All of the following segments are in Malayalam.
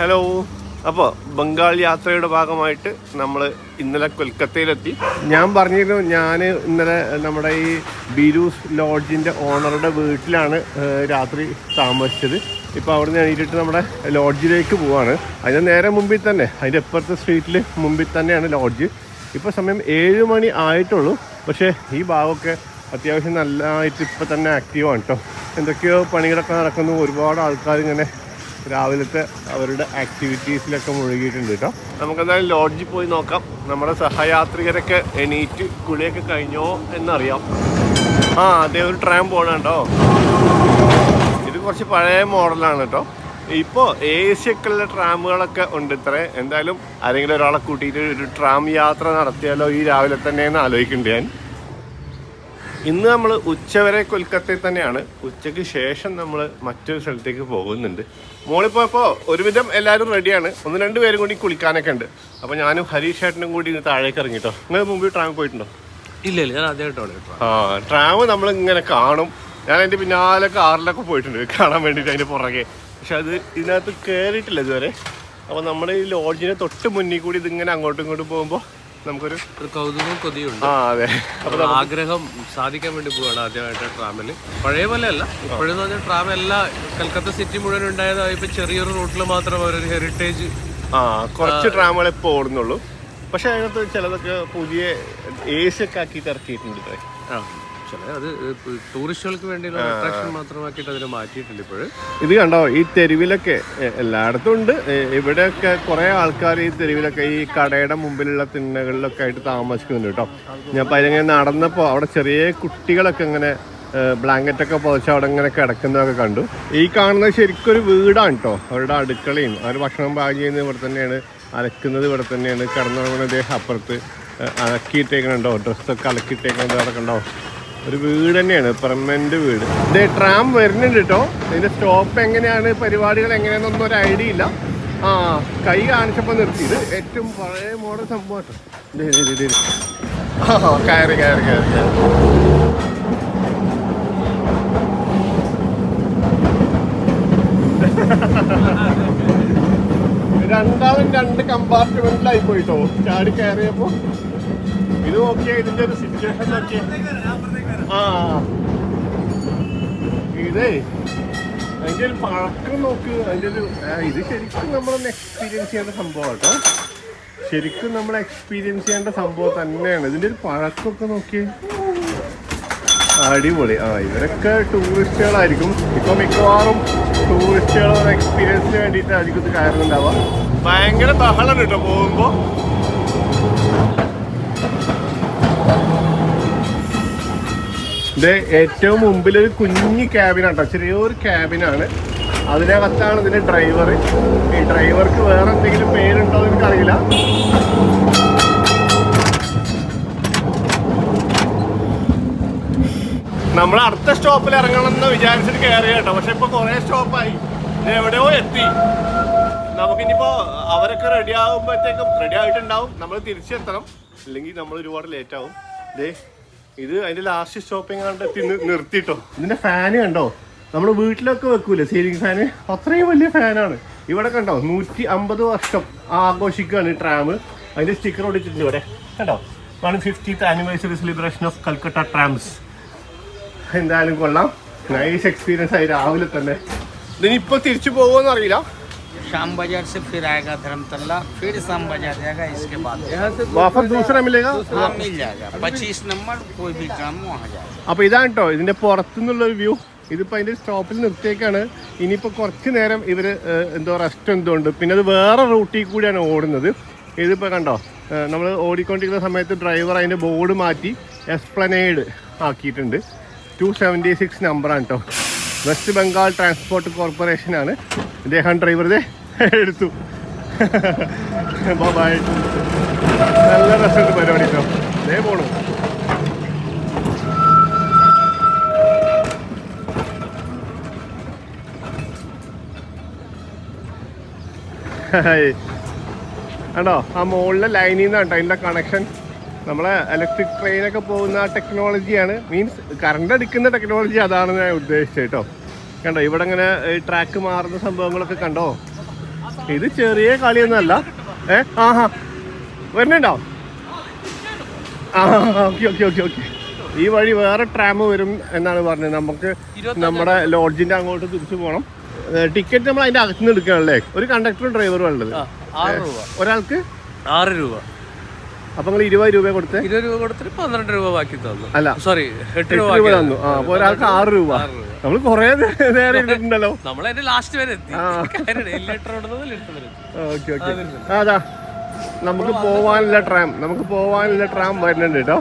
ഹലോ അപ്പോൾ ബംഗാൾ യാത്രയുടെ ഭാഗമായിട്ട് നമ്മൾ ഇന്നലെ കൊൽക്കത്തയിലെത്തി. ഞാൻ പറഞ്ഞിരുന്നു ഞാൻ ഇന്നലെ നമ്മുടെ ഈ ബിരൂസ് ലോഡ്ജിന്റെ ഓണറുടെ വീട്ടിലാണ് രാത്രി താമസിച്ചത്. ഇപ്പോൾ അവിടെ നിന്ന് എണീറ്റിട്ട് നമ്മുടെ ലോഡ്ജിലേക്ക് പോവാണ്. അതിന് നേരെ മുമ്പിൽ തന്നെ അതിന്റെ ഇപ്പുറത്തെ സ്ട്രീറ്റിൽ മുമ്പിൽ തന്നെയാണ് ലോഡ്ജ്. ഇപ്പോൾ സമയം ഏഴ് മണി ആയിട്ടുള്ളൂ. പക്ഷേ ഈ ഭാഗമൊക്കെ അത്യാവശ്യം നല്ലതായിട്ട് ഇപ്പം തന്നെ ആക്റ്റീവാണ് കേട്ടോ എന്തൊക്കെയോ പണികളൊക്കെ നടക്കുന്നു. ഒരുപാട് ആൾക്കാർ ഇങ്ങനെ രാവിലത്തെ അവരുടെ ആക്ടിവിറ്റീസിലൊക്കെ മുഴുകിയിട്ടുണ്ട് കേട്ടോ നമുക്ക് എന്തായാലും ലോഡ്ജിൽ പോയി നോക്കാം. നമ്മുടെ സഹയാത്രികരൊക്കെ എണീറ്റ് കുളിയൊക്കെ കഴിഞ്ഞോ എന്നറിയാം. ആ അതേ ഒരു ട്രാം പോകണുണ്ടോ ഇത് കുറച്ച് പഴയ മോഡലാണ് കേട്ടോ ഇപ്പോൾ എ സി ഒക്കെ ഉള്ള ട്രാമുകളൊക്കെ ഉണ്ട് ഇത്രേ. എന്തായാലും ആരെങ്കിലും ഒരാളെ കൂട്ടിയിട്ട് ഒരു ട്രാം യാത്ര നടത്തിയാലോ ഈ രാവിലെ തന്നെ എന്ന് ആലോചിക്കുന്നുണ്ട് ഞാൻ. ഇന്ന് നമ്മൾ ഉച്ചവരെ കൊൽക്കത്തയിൽ തന്നെയാണ്. ഉച്ചയ്ക്ക് ശേഷം നമ്മൾ മറ്റൊരു സ്ഥലത്തേക്ക് പോകുന്നുണ്ട്. മോളിൽ പോയപ്പോൾ ഒരുവിധം എല്ലാവരും റെഡിയാണ് ഒന്ന് രണ്ട് പേരും കൂടി കുളിക്കാനൊക്കെ ഉണ്ട്. അപ്പോൾ ഞാനും ഹരീഷ് ചേട്ടനും കൂടി ഇന്ന് താഴേക്ക് ഇറങ്ങിട്ടോ. നിങ്ങൾ മുമ്പ് ട്രാം പോയിട്ടുണ്ടോ? ഇല്ല ഇല്ല. ഞാൻ ആദ്യമായിട്ടാണ് ആ ട്രാം നമ്മൾ ഇങ്ങനെ കാണും. ഞാൻ അതിന്റെ പിന്നാലെ കാറിലൊക്കെ പോയിട്ടുണ്ട്. കാണാൻ വേണ്ടിയിട്ട് അതിന്റെ പുറകെ. പക്ഷെ അത് ഇതിനകത്ത് കയറിയിട്ടില്ല ഇതുവരെ. അപ്പോൾ നമ്മുടെ ഈ ലോഡ്ജിന് തൊട്ട് മുന്നിൽ കൂടി ഇതിങ്ങനെ അങ്ങോട്ടും ഇങ്ങോട്ടും പോകുമ്പോൾ നമുക്കൊരു കൗതുകവും കൊതിയുണ്ട്. ആ അതെ. അപ്പൊ ആഗ്രഹം സാധിക്കാൻ വേണ്ടി പോവാണ് ആദ്യമായിട്ട് ട്രാമിൽ പഴയ പോലെ അല്ല. ഇപ്പോഴെന്ന് പറഞ്ഞാൽ ട്രാം എല്ലാ കൽക്കത്ത സിറ്റി മുഴുവൻ ഉണ്ടായത് ഇപ്പൊ ചെറിയൊരു റൂട്ടിൽ മാത്രം അവരൊരു ഹെറിറ്റേജ് ആ കുറച്ച് ട്രാമുകൾ ഇപ്പോൾ ഓടുന്നുള്ളൂ. പക്ഷെ അതിനകത്ത് ചിലതൊക്കെ പുതിയ ഏസൊക്കെ ആക്കിയിട്ട് ഇറക്കിയിട്ടുണ്ട് ആ. അത് ടൂറിസ്റ്റുകൾക്ക് വേണ്ടിയുള്ള അട്രാക്ഷൻ മാത്രമാക്കിയിട്ട് അതിനെ മാറ്റിയിട്ടില്ല ഇത് കണ്ടോ ഈ തെരുവിലൊക്കെ എല്ലായിടത്തും ഉണ്ട്. ഇവിടെയൊക്കെ കുറെ ആൾക്കാർ ഈ തെരുവിലൊക്കെ ഈ കടയുടെ മുമ്പിലുള്ള തിണ്ണകളിലൊക്കെ ആയിട്ട് താമസിക്കുന്നുണ്ട് കേട്ടോ. ഞാൻ അപ്പം അതിലിങ്ങനെ നടന്നപ്പോൾ അവിടെ ചെറിയ കുട്ടികളൊക്കെ ഇങ്ങനെ ബ്ലാങ്കറ്റ് ഒക്കെ പുതച്ച് അവിടെ ഇങ്ങനെ കിടക്കുന്നതൊക്കെ കണ്ടു. ഈ കാണുന്നത് ശരിക്കും ഒരു വീടാണ് കേട്ടോ. അവരുടെ അടുക്കളയും അവർ ഭക്ഷണം പാകം ചെയ്യുന്നത് ഇവിടെ തന്നെയാണ് അലക്കുന്നത് ഇവിടെ തന്നെയാണ്. കിടന്നുറങ്ങുന്നത് അപ്പുറത്ത് അലക്കിയിട്ടേക്കണുണ്ടോ ഡ്രസ്സൊക്കെ അലക്കിയിട്ടേക്കണത് അവിടെ കണ്ടോ? ഒരു വീട് തന്നെയാണ് പെർമനന്റ് വീട്. ഇത് ട്രാം വരുന്നുണ്ട് കേട്ടോ ഇതിന്റെ സ്റ്റോപ്പ് എങ്ങനെയാണ്? പരിപാടികൾ എങ്ങനെയാണെന്നൊന്നും ഒരു ഐഡിയ ഇല്ല. ആ കൈ കാണിച്ചപ്പോൾ നിർത്തി. ഇത് ഏറ്റവും പഴയ മോഡൽ സംഭവം കയറി കയറി കയറി രണ്ടാളും രണ്ട് കമ്പാർട്ട്മെന്റിലായി പോയിട്ടോ ചാടി കയറിയപ്പോ ഇത് നോക്കിയാ ഇതിന്റെ ഒരു സിറ്റുവേഷൻ നോക്കിയേ ആ. ഇതേ അതിന്റെ ഒരു പഴക്കം നോക്ക്. അതിന്റെ ഒരു ഇത് ശരിക്കും നമ്മളൊന്ന് എക്സ്പീരിയൻസ് ചെയ്യേണ്ട സംഭവം ശരിക്കും നമ്മൾ എക്സ്പീരിയൻസ് ചെയ്യേണ്ട സംഭവം തന്നെയാണ്. ഇതിന്റെ ഒരു പഴക്കമൊക്കെ നോക്കിയേ. അടിപൊളി. ആ ഇവരൊക്കെ ടൂറിസ്റ്റുകളായിരിക്കും. ഇപ്പൊ മിക്കവാറും ടൂറിസ്റ്റുകൾ എക്സ്പീരിയൻസിന് വേണ്ടിയിട്ടായിരിക്കും ഇത് കയറുന്നുണ്ടാവുക. ഭയങ്കര ബഹളം കേട്ടോ പോകുമ്പോ. ഇത് ഏറ്റവും മുമ്പിൽ ഒരു കുഞ്ഞു ക്യാബിനാട്ടോ ചെറിയൊരു ക്യാബിനാണ് അതിനകത്താണ് ഇതിന്റെ ഡ്രൈവർ ഈ ഡ്രൈവർക്ക് വേറെ എന്തെങ്കിലും പേരുണ്ടോ എന്ന് എനിക്കറിയില്ല. നമ്മൾ അടുത്ത സ്റ്റോപ്പിൽ ഇറങ്ങണം എന്ന് വിചാരിച്ചിട്ട് കയറി കേട്ടോ. പക്ഷെ ഇപ്പൊ കുറെ സ്റ്റോപ്പായി എവിടെയോ എത്തി. നമുക്കിനിപ്പോ അവരൊക്കെ റെഡി ആകുമ്പോഴത്തേക്കും റെഡി ആയിട്ടുണ്ടാവും. നമ്മൾ തിരിച്ചെത്തണം. അല്ലെങ്കിൽ നമ്മൾ ഒരുപാട് ലേറ്റ് ആവും. ദേ ഇത് അതിന്റെ ലാസ്റ്റ് സ്റ്റോപ്പിംഗ് നിർത്തിട്ടോ. ഇതിന്റെ ഫാന് കണ്ടോ? നമ്മൾ വീട്ടിലൊക്കെ വെക്കൂലേ സീലിംഗ് ഫാന് അത്രയും വലിയ ഫാനാണ് ഇവിടെ കണ്ടോ നൂറ്റി അമ്പത് വർഷം ആഘോഷിക്കുകയാണ് ട്രാം അതിന്റെ സ്റ്റിക്കർ ഓടിച്ചിട്ടുണ്ട് ഇവിടെ. കണ്ടോ? One fiftieth anniversary celebration of Calcutta trams എന്തായാലും കൊള്ളാം. നൈസ് എക്സ്പീരിയൻസ് ആയി രാവിലെ തന്നെ. ഇതിനിപ്പോ തിരിച്ചു പോകുമെന്ന് അറിയില്ല शाम बाजार से फिर आएगा धर्मतल्ला फिर शाम बाजार जाएगा इसके बाद വാഫർ ദൂസറ മിലേഗ हाँ मिल जाएगा पच्चीस नंबर कोई भी काम वहाँ जाएगा അപ്പൊ ഇതാണ് കേട്ടോ ഇതിന്റെ പുറത്തുനിന്നുള്ള ഒരു വ്യൂ ഇതിപ്പോ അതിന്റെ സ്റ്റോപ്പിൽ നിർത്തിയേക്കാണ് ഇനിയിപ്പോ കുറച്ച് നേരം ഇവര് ഏഹ്, എന്തോ റെസ്റ്റ് എന്തോ ഉണ്ട് പിന്നെ അത് വേറെ റൂട്ടിൽ കൂടിയാണ് ഓടുന്നത് ഇതിപ്പോ കണ്ടോ നമ്മൾ ഓടിക്കൊണ്ടിരിക്കുന്ന സമയത്ത് ഡ്രൈവർ അതിന്റെ ബോർഡ് മാറ്റി എക്സ്പ്ലനേഡ് ആക്കിയിട്ടുണ്ട് ടു സെവൻറ്റി സിക്സ് നമ്പറാണ് കേട്ടോ വെസ്റ്റ് ബംഗാൾ ട്രാൻസ്പോർട്ട് കോർപ്പറേഷൻ ആണ്. ഇദ്ദേഹം ഡ്രൈവർ എടുത്തു. ബൈ നല്ല രസമുണ്ട് പരിപാടി കേട്ടോ. പോണു. ആണോ ആ മുകളിലെ ലൈനിൽ നിന്നാണ് കേട്ടോ അതിന്റെ കണക്ഷൻ നമ്മളെ ഇലക്ട്രിക് ട്രെയിനൊക്കെ പോകുന്ന ടെക്നോളജിയാണ് മീൻസ് കറണ്ട് അടിക്കുന്ന ടെക്നോളജി അതാണ് ഞാൻ ഉദ്ദേശിച്ചത് കേട്ടോ. കണ്ടോ ഇവിടെ ഇങ്ങനെ ട്രാക്ക് മാറുന്ന സംഭവങ്ങളൊക്കെ കണ്ടോ? ഇത് ചെറിയ കളിയൊന്നുമല്ല. ഏ? ആഹാ വരുന്നുണ്ടോ? ആ ഓക്കെ ഓക്കെ ഓക്കെ ഓക്കെ. ഈ വഴി വേറെ ട്രാം വരും എന്നാണ് പറഞ്ഞത്. നമുക്ക് നമ്മുടെ ലോഡ്ജിന്റെ അങ്ങോട്ട് തിരിച്ചു പോകണം ടിക്കറ്റ് നമ്മൾ അതിന്റെ അകത്തുനിന്ന് എടുക്കുകയാണല്ലേ? ഒരു കണ്ടക്ടറും ഡ്രൈവറും ഉള്ളത് ഒരാൾക്ക്? ആറ് രൂപ. അപ്പൊ നിങ്ങൾ ഇരുപത് രൂപ കൊടുത്ത്? ഇരുപത് രൂപ കൊടുത്തിട്ട് പന്ത്രണ്ട് രൂപ ബാക്കി തന്നു. അല്ല സോറി എട്ട് രൂപ ബാക്കി തന്നു. ആ അപ്പൊ ഒരാൾക്ക് ആറ് രൂപ. നമ്മൾ കൊറേ നേരം ഇരുന്നിട്ടുണ്ടല്ലോ. നമ്മൾ അതിന്റെ ലാസ്റ്റ് വരെ എത്തി. Okay okay. അതാ നമുക്ക് പോവാനുള്ള ട്രാം നമുക്ക് പോവാനുള്ള ട്രാം വരുന്നുണ്ട് കേട്ടോ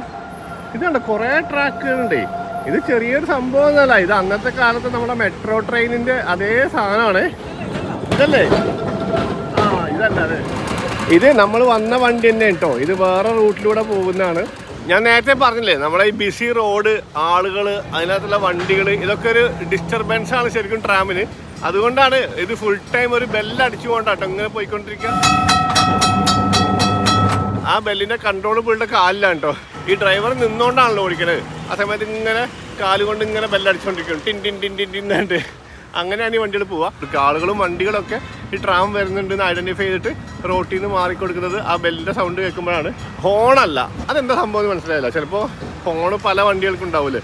ഇതുണ്ട് കുറേ ട്രാക്കുകളുണ്ടേ. ഇത് ചെറിയൊരു സംഭവം എന്നല്ല ഇത് അന്നത്തെ കാലത്ത് നമ്മുടെ മെട്രോ ട്രെയിനിന്റെ അതേ സാധനമാണ്. ഇതല്ലേ? ആ ഇതല്ല അതെ. ഇത് നമ്മൾ വന്ന വണ്ടി തന്നെ കേട്ടോ ഇത് വേറെ റൂട്ടിലൂടെ പോകുന്നതാണ്. ഞാൻ നേരത്തെ പറഞ്ഞില്ലേ നമ്മുടെ ഈ ബിസി റോഡ് ആളുകൾ അതിനകത്തുള്ള വണ്ടികൾ ഇതൊക്കെ ഒരു ഡിസ്റ്റർബൻസ് ആണ് ശരിക്കും ട്രാമിന് അതുകൊണ്ടാണ് ഇത് ഫുൾ ടൈം ഒരു ബെല്ലടിച്ചുകൊണ്ടാട്ടോ ഇങ്ങനെ പോയിക്കൊണ്ടിരിക്കുക ആ ബെല്ലിന്റെ കൺട്രോൾ പുള്ളിയുടെ കാലിലാണ് കേട്ടോ ഈ ഡ്രൈവർ നിന്നുകൊണ്ടാണല്ലോ ഓടിക്കണത്. ആ സമയത്ത് ഇങ്ങനെ കാലുകൊണ്ട് ഇങ്ങനെ ബെല്ലടിച്ചുകൊണ്ടിരിക്കും ടിൻ ടിൻ ടിൻ ടിൻ ടിന്നിട്ട് അങ്ങനെയാണ് ഈ വണ്ടികൾ പോവുക. ആളുകളും വണ്ടികളൊക്കെ ഈ ട്രാം വരുന്നുണ്ടെന്ന് ഐഡന്റിഫൈ ചെയ്തിട്ട് റോട്ടിൽ നിന്ന് മാറിക്കൊടുക്കുന്നത് ആ ബെല്ലിന്റെ സൗണ്ട് കേൾക്കുമ്പോഴാണ്. ഹോണല്ല അതെന്താ സംഭവം എന്ന് മനസ്സിലായില്ല. ചിലപ്പോൾ ഹോണ് പല വണ്ടികൾക്കും ഉണ്ടാവില്ലേ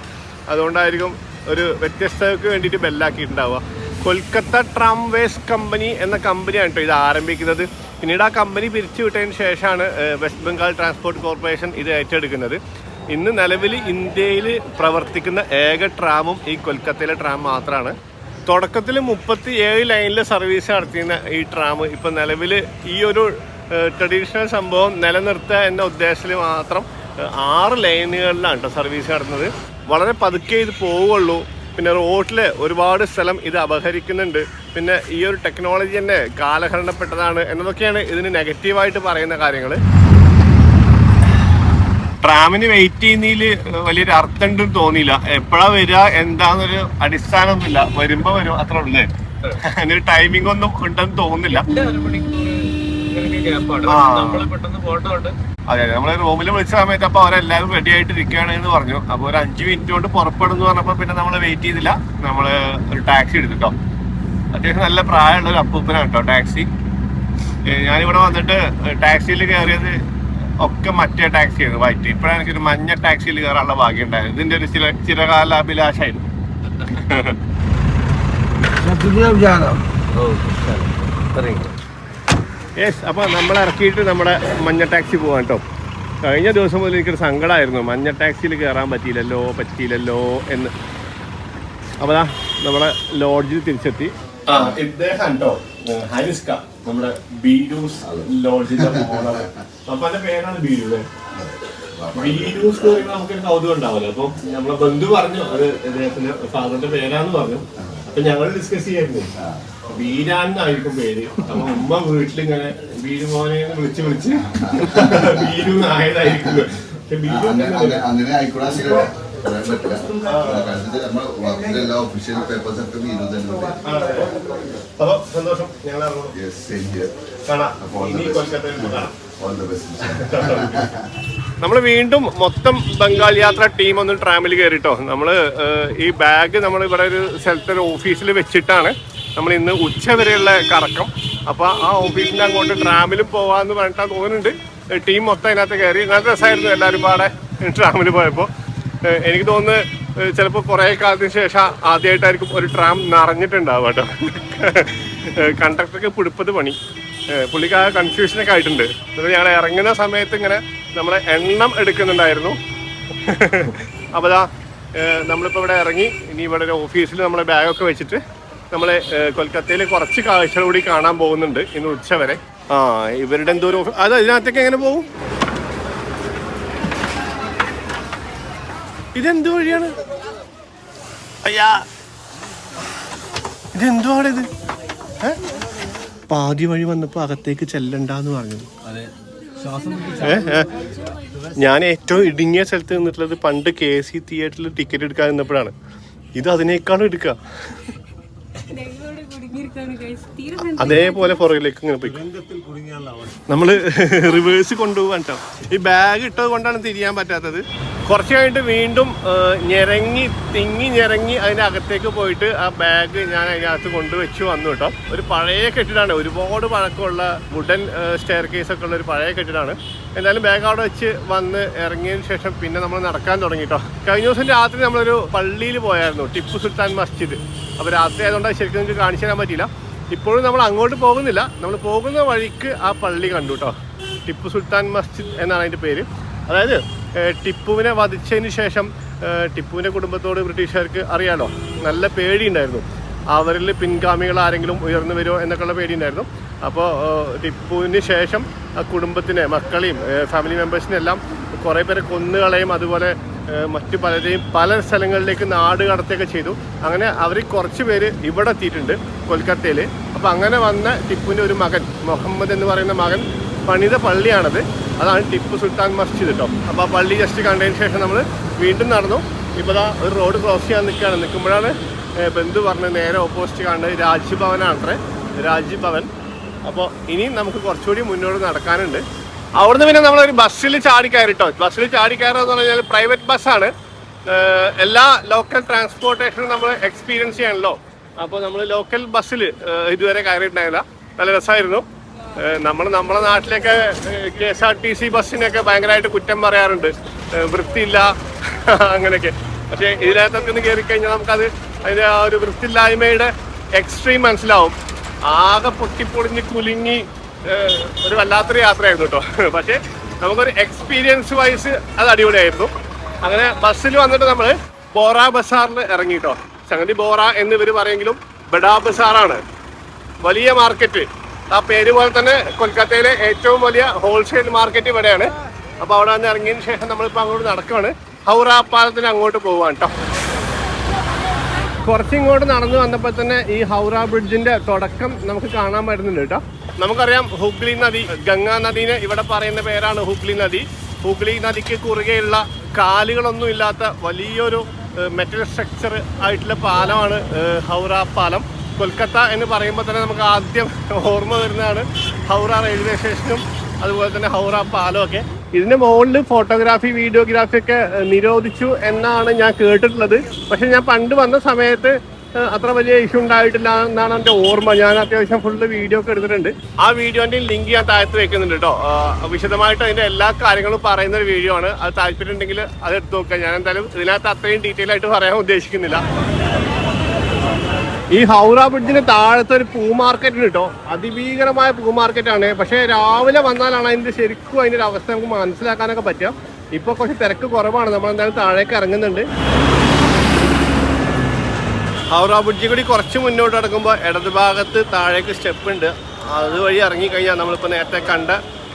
അതുകൊണ്ടായിരിക്കും ഒരു വ്യത്യസ്തതയ്ക്ക് വേണ്ടിയിട്ട് ബെല്ലാക്കിയിട്ടുണ്ടാവുക കൊൽക്കത്ത ട്രാംവേസ് കമ്പനി എന്ന കമ്പനിയാണ് കേട്ടോ ഇത് ആരംഭിക്കുന്നത്. പിന്നീട് ആ കമ്പനി പിരിച്ചു വിട്ടതിന് ശേഷമാണ് വെസ്റ്റ് ബംഗാൾ ട്രാൻസ്പോർട്ട് കോർപ്പറേഷൻ ഇത് ഏറ്റെടുക്കുന്നത്. ഇന്ന് നിലവിൽ ഇന്ത്യയിൽ പ്രവർത്തിക്കുന്ന ഏക ട്രാമും ഈ കൊൽക്കത്തയിലെ ട്രാം മാത്രമാണ് തുടക്കത്തിൽ മുപ്പത്തി ഏഴ് ലൈനിൽ സർവീസ് നടത്തിയിരുന്ന ഈ ട്രാം ഇപ്പം നിലവിൽ ഈ ഒരു ട്രഡീഷണൽ സംഭവം നിലനിർത്തുക എന്ന ഉദ്ദേശത്തിൽ മാത്രം ആറ് ലൈനുകളിലാണ് കേട്ടോ സർവീസ് നടത്തുന്നത് വളരെ പതുക്കെ ഇത് പോവുള്ളൂ പിന്നെ റോട്ടിൽ ഒരുപാട് സ്ഥലം ഇത് അപഹരിക്കുന്നുണ്ട്. പിന്നെ ഈ ഒരു ടെക്നോളജി തന്നെ കാലഹരണപ്പെട്ടതാണ് എന്നതൊക്കെയാണ് ഇതിന് നെഗറ്റീവായിട്ട് പറയുന്ന കാര്യങ്ങൾ ട്രാമിന് വെയിറ്റ് ചെയ്യുന്നതിൽ വലിയൊരു അർത്ഥം ഉണ്ടെന്ന് തോന്നിയില്ല. എപ്പോഴാ വരിക എന്താന്നൊരു അടിസ്ഥാനമൊന്നുമില്ല. വരുമ്പോ വരും അത്ര ഉള്ളേ അതിനൊരു ടൈമിംഗ് ഒന്നും ഉണ്ടെന്ന് തോന്നുന്നില്ല. അതെ അതെ. നമ്മൾ റൂമിൽ വിളിച്ച സമയത്ത് അപ്പൊ അവരെല്ലാരും റെഡി ആയിട്ട് ഇരിക്കുകയാണ് എന്ന് പറഞ്ഞു. അപ്പൊ ഒരു അഞ്ചു മിനിറ്റ് കൊണ്ട് പുറപ്പെടുന്നു പറഞ്ഞപ്പോ പിന്നെ നമ്മൾ വെയിറ്റ് ചെയ്തില്ല. നമ്മൾ ഒരു ടാക്സി എടുത്തിട്ടോ അത്യാവശ്യം നല്ല പ്രായമുള്ള ഒരു അപ്പൂപ്പനാണ് കേട്ടോ ടാക്സി ഞാനിവിടെ വന്നിട്ട് ടാക്സിയിൽ കയറിയത് ഒക്കെ മറ്റേ ടാക്സി ആയിരുന്നു. വൈറ്റ്. ഇപ്പോഴാണ് എനിക്കൊരു മഞ്ഞ ടാക്സിയിൽ കയറാനുള്ള ഭാഗ്യം ഉണ്ടായത്. ഇതിന്റെ ഒരു ചില ചിരകാല അഭിലാഷായിരുന്നു യെസ് അപ്പോൾ നമ്മൾ ഇറക്കിയിട്ട് നമ്മുടെ മഞ്ഞ ടാക്സി പോവാൻ കേട്ടോ. കഴിഞ്ഞ ദിവസം മുതൽ എനിക്കൊരു സങ്കടമായിരുന്നു മഞ്ഞ ടാക്സിയിൽ കയറാൻ പറ്റിയില്ലല്ലോ പറ്റിയില്ലല്ലോ എന്ന്. അപ്പോൾ നമ്മളെ നമ്മുടെ ലോഡ്ജിൽ തിരിച്ചെത്തി. ഇദ്ദേഹം കേട്ടോ ഹരിസ്ക നമ്മുടെ ബീരൂസ് ലോഡ്ജിന്റെ ഓണർ അപ്പൊ അതിന്റെ പേരാണ് ബീരു ബീരൂസ് എന്ന് പറയുമ്പോൾ നമുക്കൊരു കൗതുകം ഉണ്ടാവില്ല അപ്പൊ നമ്മളെ ബന്ധു പറഞ്ഞു അത് ഇദ്ദേഹത്തിന്റെ ഫാദറിന്റെ പേരാന്ന് പറഞ്ഞു. അപ്പൊ ഞങ്ങൾ ഡിസ്കസ് ചെയ്യായിരുന്നു. ബീരാന്നായിരിക്കും പേര്. അപ്പൊ ഉമ്മ വീട്ടിലിങ്ങനെ ബീരു മോനെ വിളിച്ച് വിളിച്ച് ബീരു ആയതായിരിക്കും പക്ഷെ ബീരു അങ്ങനെ പറയാൻ പറ്റില്ല കാരണം നമ്മൾ വർക്കിന്റെ എല്ലാ ഒഫീഷ്യൽ പേപ്പേഴ്സ് ഒക്കെ വീട് തന്നെ ഓൾ ദ ബെസ്റ്റ് നമ്മൾ വീണ്ടും മൊത്തം ബംഗാൾ യാത്ര ടീം ഒന്ന് ട്രാമിൽ കയറിട്ടോ. നമ്മൾ ഈ ബാഗ് നമ്മൾ ഇവിടെ ഒരു സ്ഥലത്ത് ഒരു ഓഫീസിൽ വെച്ചിട്ടാണ് നമ്മൾ ഇന്ന് ഉച്ച വരെയുള്ള കറക്കം. അപ്പോൾ ആ ഓഫീസിന്റെ അങ്ങോട്ട് ട്രാമിൽ പോവാന്ന് പറഞ്ഞിട്ടാ തോന്നുന്നുണ്ട്. ടീം മൊത്തം അതിനകത്ത് കയറി. നല്ല രസമായിരുന്നു എല്ലാവരും പാടെ ട്രാമിൽ പോയപ്പോൾ എനിക്ക് തോന്നുന്നു ചിലപ്പോൾ കുറേ കാലത്തിന് ശേഷം ആദ്യമായിട്ടായിരിക്കും ഒരു ട്രാം നിറഞ്ഞിട്ടുണ്ടാവുക കേട്ടോ. കണ്ടക്ടർക്ക് പിടിപ്പത് പണി. പുള്ളിക്ക് ആ കൺഫ്യൂഷനൊക്കെ ആയിട്ടുണ്ട്. എന്നിട്ട് ഞങ്ങൾ ഇറങ്ങുന്ന സമയത്ത് ഇങ്ങനെ നമ്മളെ എണ്ണം എടുക്കുന്നുണ്ടായിരുന്നു. അപ്പോൾ ഏഹ് നമ്മളിപ്പോൾ ഇവിടെ ഇറങ്ങി. ഇനി ഇവിടെ ഒരു ഓഫീസിൽ നമ്മളെ ബാഗൊക്കെ വെച്ചിട്ട് നമ്മൾ കൊൽക്കത്തയിൽ കുറച്ച് കാഴ്ചകൾ കൂടി കാണാൻ പോകുന്നുണ്ട് ഇന്ന് ഉച്ച വരെ. ആ ഇവരുടെ എന്തോ ഒരു അത് ഇതിനകത്തേക്ക് എങ്ങനെ പോകും? ഇതെന്ത് വഴിയാണ്? അയ്യാ. ഇതെന്തുവാണ് ഇത്? പാതി വഴി വന്നപ്പോ അകത്തേക്ക് ചെല്ലണ്ടെന്ന് പറഞ്ഞു? ഞാൻ ഏറ്റവും ഇടുങ്ങിയ സ്ഥലത്ത് നിന്നിട്ടുള്ളത് പണ്ട് കെ സി തിയേറ്ററിൽ ടിക്കറ്റ് എടുക്കാൻ നിന്നപ്പോഴാണ്. ഇത് അതിനേക്കാളും എടുക്കുക. അതേപോലെ പുറകിലേക്ക് ഇങ്ങനെ പോയി. നമ്മൾ റിവേഴ്സ് കൊണ്ടുപോകാൻ ഈ ബാഗ് ഇട്ടത് കൊണ്ടാണ് തിരിയാൻ പറ്റാത്തത്. കുറച്ച് കഴിഞ്ഞിട്ട് വീണ്ടും ഞെരങ്ങി തിങ്ങി ഞെരങ്ങി അതിന്റെ അകത്തേക്ക് പോയിട്ട് ആ ബാഗ് ഞാൻ അതിനകത്ത് കൊണ്ടുവച്ച് വന്നു കേട്ടോ ഒരു പഴയ കെട്ടിടമാണ് ഒരുപാട് പഴക്കമുള്ള വുഡൻ സ്റ്റെയർ കേസ് ഒക്കെ ഉള്ള ഒരു പഴയ കെട്ടിടമാണ് എന്തായാലും ബാഗ് അവിടെ വെച്ച് വന്ന് ഇറങ്ങിയതിന് ശേഷം പിന്നെ നമ്മൾ നടക്കാൻ തുടങ്ങി കേട്ടോ കഴിഞ്ഞ ദിവസം രാത്രി നമ്മളൊരു പള്ളിയിൽ പോയായിരുന്നു ടിപ്പു സുൽത്താൻ മസ്ജിദ്. അപ്പോൾ രാത്രി ആയതുകൊണ്ട് ശരിക്കും നിങ്ങൾക്ക് കാണിച്ചു തരാൻ പറ്റിയില്ല. ഇപ്പോഴും നമ്മൾ അങ്ങോട്ട് പോകുന്നില്ല. നമ്മൾ പോകുന്ന വഴിക്ക് ആ പള്ളി കണ്ടു കേട്ടോ ടിപ്പു സുൽത്താൻ മസ്ജിദ് എന്നാണ് അതിന്റെ പേര്. അതായത് ടിപ്പുവിനെ വധിച്ചതിന് ശേഷം ടിപ്പുവിന്റെ കുടുംബത്തോട് ബ്രിട്ടീഷുകാർക്ക് അറിയാലോ നല്ല പേടിയുണ്ടായിരുന്നു. അവരിൽ പിൻഗാമികൾ ആരെങ്കിലും ഉയർന്നു വരുമോ എന്നൊക്കെയുള്ള പേടിയുണ്ടായിരുന്നു. അപ്പോൾ ടിപ്പുവിന് ശേഷം ആ കുടുംബത്തിനെ മക്കളെയും ഫാമിലി മെമ്പേഴ്സിനെ എല്ലാം കുറേ പേരെ കൊന്നുകളയും അതുപോലെ മറ്റു പലരെയും പല സ്ഥലങ്ങളിലേക്ക് നാട് കടത്തുകയൊക്കെ ചെയ്തു. അങ്ങനെ അവർ കുറച്ച് പേര് ഇവിടെ എത്തിയിട്ടുണ്ട് കൊൽക്കത്തയിൽ അപ്പോൾ അങ്ങനെ വന്ന ടിപ്പുവിന്റെ ഒരു മകൻ മുഹമ്മദ് എന്ന് പറയുന്ന മകൻ പണിത പള്ളിയാണത്. അതാണ് ടിപ്പു സുൽത്താൻ മസ്ജിദ് കേട്ടോ അപ്പോൾ ആ പള്ളി ജസ്റ്റ് കണ്ടതിന് ശേഷം നമ്മൾ വീണ്ടും നടന്നു. ഇപ്പോൾ ദാ ഒരു റോഡ് ക്രോസ് ചെയ്യാൻ നിൽക്കുകയാണ്. നിൽക്കുമ്പോഴാണ് ബന്ധു പറഞ്ഞ് നേരെ ഓപ്പോസിറ്റ് കാണുന്നത് രാജ്ഭവനാണത്രേ. രാജ്ഭവൻ. അപ്പോൾ ഇനിയും നമുക്ക് കുറച്ചുകൂടി മുന്നോട്ട് നടക്കാനുണ്ട്. അവിടുന്ന് പിന്നെ നമ്മളൊരു ബസ്സിൽ ചാടി ബസ്സിൽ ചാടി കയറുക എന്ന് പറഞ്ഞാൽ പ്രൈവറ്റ് ബസ്സാണ്. എല്ലാ ലോക്കൽ ട്രാൻസ്പോർട്ടേഷനും നമ്മൾ എക്സ്പീരിയൻസ് ചെയ്യണല്ലോ. അപ്പോൾ നമ്മൾ ലോക്കൽ ബസ്സിൽ ഇതുവരെ കയറിയിട്ടുണ്ടായില്ല നല്ല രസമായിരുന്നു. നമ്മൾ നമ്മുടെ നാട്ടിലേക്ക് K S R T C ബസ്സിനൊക്കെ ഭയങ്കരമായിട്ട് കുറ്റം പറയാറുണ്ട്. വൃത്തിയില്ല അങ്ങനെയൊക്കെ. പക്ഷേ ഇതിനകത്തൊക്കെ ഒന്ന് കയറി കഴിഞ്ഞാൽ നമുക്കത് അതിന്റെ ആ ഒരു വൃത്തിയില്ലായ്മയുടെ എക്സ്ട്രീം മനസ്സിലാവും. ആകെ പൊട്ടിപ്പൊളിഞ്ഞ് കുലുങ്ങി ഒരു വല്ലാത്തൊരു യാത്രയായിരുന്നു കേട്ടോ പക്ഷേ നമുക്കൊരു എക്സ്പീരിയൻസ് വൈസ് അത് അടിപൊളിയായിരുന്നു. അങ്ങനെ ബസ്സിൽ വന്നിട്ട് നമ്മൾ ബോറ ബസാറിൽ ഇറങ്ങി കേട്ടോ സംഗതി ബോറ എന്ന് ഇവർ പറയെങ്കിലും ബഡാ ബസാറാണ്. വലിയ മാർക്കറ്റ് ആ പേര് പോലെ തന്നെ കൊൽക്കത്തയിലെ ഏറ്റവും വലിയ ഹോൾസെയിൽ മാർക്കറ്റ് ഇവിടെയാണ്. അപ്പോൾ അവിടെ നിന്ന് ഇറങ്ങിയതിന് ശേഷം നമ്മളിപ്പോൾ അങ്ങോട്ട് നടക്കുകയാണ് ഹൗറ പാലത്തിന് അങ്ങോട്ട് പോവാണ് കേട്ടോ കുറച്ചിങ്ങോട്ട് നടന്നു വന്നപ്പോൾ തന്നെ ഈ ഹൗറ ബ്രിഡ്ജിന്റെ തുടക്കം നമുക്ക് കാണാൻ പറ്റുന്നുണ്ട് കേട്ടോ. നമുക്കറിയാം ഹുഗ്ലി നദി ഗംഗാ നദീനെ ഇവിടെ പറയുന്ന പേരാണ് ഹുഗ്ലി നദി. ഹുഗ്ലി നദിക്ക് കുറുകെയുള്ള കാലുകളൊന്നും ഇല്ലാത്ത വലിയൊരു മെറ്റൽ സ്ട്രക്ചർ ആയിട്ടുള്ള പാലമാണ് ഹൗറ പാലം. കൊൽക്കത്ത എന്ന് പറയുമ്പോൾ തന്നെ നമുക്ക് ആദ്യം ഓർമ്മ വരുന്നതാണ് ഹൗറ റെയിൽവേ സ്റ്റേഷനും അതുപോലെ തന്നെ ഹൗറ പാലം ഒക്കെ ഇതിന്റെ മുകളിൽ ഫോട്ടോഗ്രാഫി വീഡിയോഗ്രാഫി ഒക്കെ നിരോധിച്ചു എന്നാണ് ഞാൻ കേട്ടിട്ടുള്ളത്. പക്ഷെ ഞാൻ പണ്ട് വന്ന സമയത്ത് അത്ര വലിയ ഇഷ്യൂ ഉണ്ടായിട്ടില്ല എന്നാണ് എന്റെ ഓർമ്മ. ഞാൻ അത്യാവശ്യം ഫുള്ള് വീഡിയോ ഒക്കെ എടുത്തിട്ടുണ്ട്. ആ വീഡിയോന്റെ ലിങ്ക് ഞാൻ താഴത്ത് വെക്കുന്നുണ്ട് കേട്ടോ വിശദമായിട്ട് അതിന്റെ എല്ലാ കാര്യങ്ങളും പറയുന്ന ഒരു വീഡിയോ ആണ്. അത് താല്പര്യം ഉണ്ടെങ്കിൽ അത് എടുത്ത് നോക്കുക. ഞാൻ എന്തായാലും ഇതിനകത്ത് അത്രയും ഡീറ്റെയിൽ ആയിട്ട് പറയാൻ ഉദ്ദേശിക്കുന്നില്ല. ഈ ഹൗറ ബ്രിഡ്ജിന് താഴത്തെ ഒരു പൂ മാർക്കറ്റ് കിട്ടോ അതിഭീകരമായ പൂ മാർക്കറ്റാണ് പക്ഷേ രാവിലെ വന്നാലാണ് അതിന്റെ ശരിക്കും അതിന്റെ ഒരു അവസ്ഥ നമുക്ക് മനസ്സിലാക്കാനൊക്കെ പറ്റുക. ഇപ്പൊ കുറച്ച് തിരക്ക് കുറവാണ്. നമ്മൾ എന്തായാലും താഴേക്ക് ഇറങ്ങുന്നുണ്ട്. ഹൗറ ബ്രിഡ്ജ് കൂടി കുറച്ച് മുന്നോട്ട് നടക്കുമ്പോൾ ഇടതുഭാഗത്ത് താഴേക്ക് സ്റ്റെപ്പ് ഉണ്ട്. അതുവഴി ഇറങ്ങിക്കഴിഞ്ഞാൽ നമ്മളിപ്പോൾ നേരത്തെ കണ്ട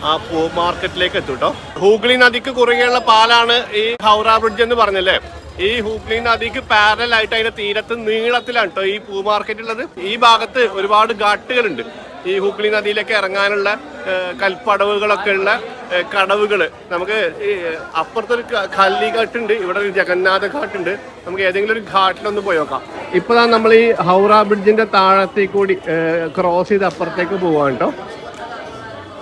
ആ പൂ മാർക്കറ്റിലേക്ക് എത്തും കേട്ടോ ഹൂഗ്ലി നദിക്ക് കുറുകെയുള്ള പാലാണ് ഈ ഹൗറ ബ്രിഡ്ജ് എന്ന് പറഞ്ഞല്ലേ? ഈ ഹൂഗ്ലി നദിക്ക് പാരലൽ ആയിട്ട് അതിന്റെ തീരത്ത് നീളത്തിലാണ് കേട്ടോ ഈ പൂ മാർക്കറ്റ് ഉള്ളത്. ഈ ഭാഗത്ത് ഒരുപാട് ഘാട്ടുകളുണ്ട്. ഈ ഹൂഗ്ലി നദിയിലേക്ക് ഇറങ്ങാനുള്ള കൽപ്പടവുകളൊക്കെ ഉള്ള കടവുകൾ നമുക്ക് അപ്പുറത്തെ അപ്പുറത്തൊരു കല്ലി ഘാട്ടുണ്ട്. ഇവിടെ ഒരു ജഗന്നാഥ ഘാട്ടുണ്ട്. നമുക്ക് ഏതെങ്കിലും ഒരു ഘാട്ടിലൊന്ന് പോയി നോക്കാം. ഇപ്പോഴാണ് നമ്മൾ ഈ ഹൗറ ബ്രിഡ്ജിന്റെ താഴത്തേക്ക് കൂടി ക്രോസ് ചെയ്ത് അപ്പുറത്തേക്ക് പോവാണ് കേട്ടോ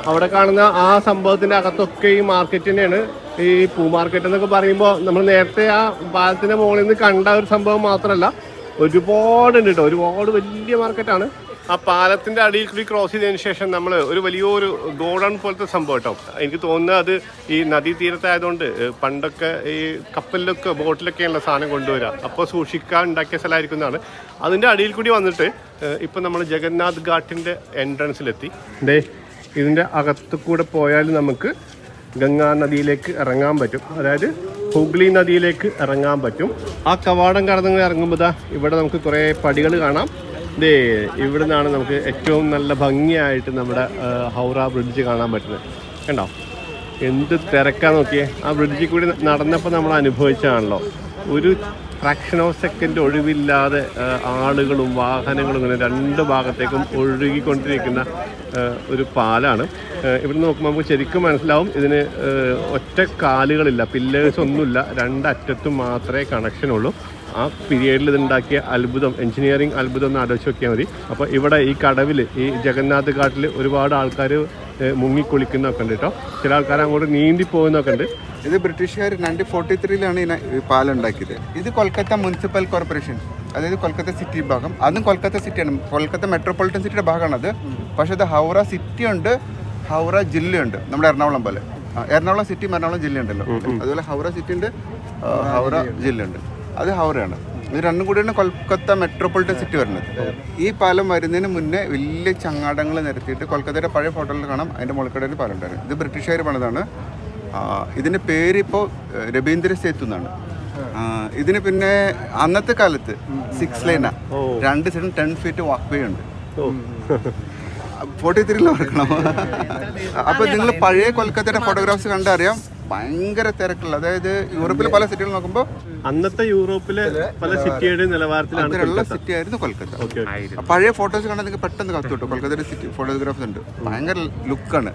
അവിടെ കാണുന്ന ആ സംഭവത്തിന്റെ അകത്തൊക്കെ ഈ മാർക്കറ്റ് തന്നെയാണ്. ഈ പൂ മാർക്കറ്റ് എന്നൊക്കെ പറയുമ്പോൾ നമ്മൾ നേരത്തെ ആ പാലത്തിന്റെ മുകളിൽ നിന്ന് കണ്ട ഒരു സംഭവം മാത്രമല്ല ഒരുപാട് ഉണ്ട് കേട്ടോ ഒരുപാട് വലിയ മാർക്കറ്റാണ് ആ പാലത്തിന്റെ അടിയിൽ കൂടി ക്രോസ് ചെയ്തതിന് ശേഷം നമ്മൾ ഒരു വലിയൊരു ഗോഡൺ പോലത്തെ സംഭവം കേട്ടോ എനിക്ക് തോന്നുന്നത് അത് ഈ നദീ തീരത്തായതുകൊണ്ട് പണ്ടൊക്കെ ഈ കപ്പലിലൊക്കെ ബോട്ടിലൊക്കെയുള്ള സാധനം കൊണ്ടുവരിക അപ്പോൾ സൂക്ഷിക്കാൻ ഉണ്ടാക്കിയ സ്ഥലമായിരിക്കുന്നതാണ് അതിന്റെ അടിയിൽ കൂടി വന്നിട്ട് ഇപ്പം നമ്മൾ ജഗന്നാഥ് ഘാട്ടിന്റെ എൻട്രൻസിലെത്തി ഇതിന്റെ അകത്ത് കൂടെ പോയാൽ നമുക്ക് ഗംഗാ നദിയിലേക്ക് ഇറങ്ങാൻ പറ്റും. അതായത് ഹുഗ്ലി നദിയിലേക്ക് ഇറങ്ങാൻ പറ്റും. ആ കവാടം കടന്നു ഇറങ്ങുമ്പോൾ ഇവിടെ നമുക്ക് കുറേ പടികൾ കാണാം. ദേ ഇവിടെ നിന്നാണ് നമുക്ക് ഏറ്റവും നല്ല ഭംഗിയായിട്ട് നമ്മുടെ ഹൗറ ബ്രിഡ്ജ് കാണാൻ പറ്റുന്നത്. കണ്ടോ? എന്ത് തിരക്കാ നോക്കിയേ. ആ ബ്രിഡ്ജിൽ കൂടി നടന്നപ്പോൾ നമ്മൾ അനുഭവിച്ചതാണല്ലോ. ഒരു ഫ്രാക്ഷൻ ഓഫ് സെക്കൻഡ് ഒഴിവില്ലാതെ ആളുകളും വാഹനങ്ങളും ഇങ്ങനെ രണ്ട് ഭാഗത്തേക്കും ഒഴുകിക്കൊണ്ടിരിക്കുന്ന ഒരു പാലാണ്. ഇവിടെ നോക്കുമ്പോൾ നമുക്ക് ശരിക്കും മനസ്സിലാവും ഇതിന് ഒറ്റ കാലുകളില്ല പില്ലേഴ്സ് ഒന്നുമില്ല രണ്ടറ്റത്തും മാത്രമേ കണക്ഷൻ ഉള്ളൂ. ആ പീരിയഡിൽ ഇതുണ്ടാക്കിയ അത്ഭുതം എഞ്ചിനീയറിംഗ് അത്ഭുതം എന്ന് ആലോചിച്ച് നോക്കിയാൽ മതി. അപ്പോൾ ഇവിടെ ഈ കടവിൽ ഈ ജഗന്നാഥ് ഘാട്ടിൽ ഒരുപാട് ആൾക്കാർ മുങ്ങിക്കുളിക്കുന്നൊക്കെ ഉണ്ട് കേട്ടോ. ചില ആൾക്കാർ അങ്ങോട്ട് നീന്തി പോകുന്നൊക്കെ ഉണ്ട് ഇത് ബ്രിട്ടീഷുകാർ നയന്റീൻ ഫോർട്ടി ത്രീയിലാണ് ഈ പാലം ഉണ്ടാക്കിയത് ഇത് കൊൽക്കത്ത മുനിസിപ്പൽ കോർപ്പറേഷൻ അതായത് കൊൽക്കത്ത സിറ്റി ഭാഗം. അതും കൊൽക്കത്ത സിറ്റിയാണ്. കൊൽക്കത്ത മെട്രോപൊളിറ്റൻ സിറ്റിയുടെ ഭാഗമാണത്. പക്ഷേ ഇത് ഹൗറ സിറ്റി ഉണ്ട് ഹൗറ ജില്ലയുണ്ട്. നമ്മുടെ എറണാകുളം പോലെ. എറണാകുളം സിറ്റിയും എറണാകുളം ജില്ലയുണ്ടല്ലോ. അതുപോലെ ഹൗറ സിറ്റി ഉണ്ട് ഹൗറ ജില്ലയുണ്ട്. അത് ഹൗറയാണ്. ഇത് രണ്ടും കൂടിയാണ് കൊൽക്കത്ത മെട്രോപൊളിറ്റൻ സിറ്റി വരുന്നത്. ഈ പാലം വരുന്നതിന് മുന്നേ വലിയ ചങ്ങാടങ്ങൾ നിരത്തിയിട്ട് കൊൽക്കത്തയുടെ പഴയ ഫോട്ടോയിൽ കാണാം. അതിന്റെ മുളക്കടയിൽ പാലം ഉണ്ടായിരുന്നു. ഇത് ബ്രിട്ടീഷുകാർ പണിതാണ്. ഇതിന്റെ പേരിപ്പോൾ രവീന്ദ്ര സേതു എന്നാണ്. ഇതിന് പിന്നെ അന്നത്തെ കാലത്ത് സിക്സ് ലൈനാ രണ്ട് സൈഡും ടെൻ ഫീറ്റ് വാക്ക് വേ ഉണ്ട്. ഫോർട്ടി ത്രീയിൽ ഓർക്കണം അപ്പൊ നിങ്ങൾ പഴയ കൊൽക്കത്തയുടെ ഫോട്ടോഗ്രാഫ്സ് കണ്ടറിയാം. ഭയങ്കര തിരക്കുള്ള അതായത് യൂറോപ്പിലെ പല സിറ്റികൾ നോക്കുമ്പോൾ അന്നത്തെ യൂറോപ്പിലെ പല സിറ്റിയുടെ നിലവാരത്തിലാണ് സിറ്റി ആയിരുന്നു കൊൽക്കത്ത. പഴയ ഫോട്ടോസ് കണ്ടാൽ നിങ്ങൾക്ക് പെട്ടെന്ന് കത്തു കിട്ടും. കൊൽക്കത്തയുടെ സിറ്റി ഫോട്ടോഗ്രാഫ്സ് ഉണ്ട്. ഭയങ്കര ലുക്കാണ്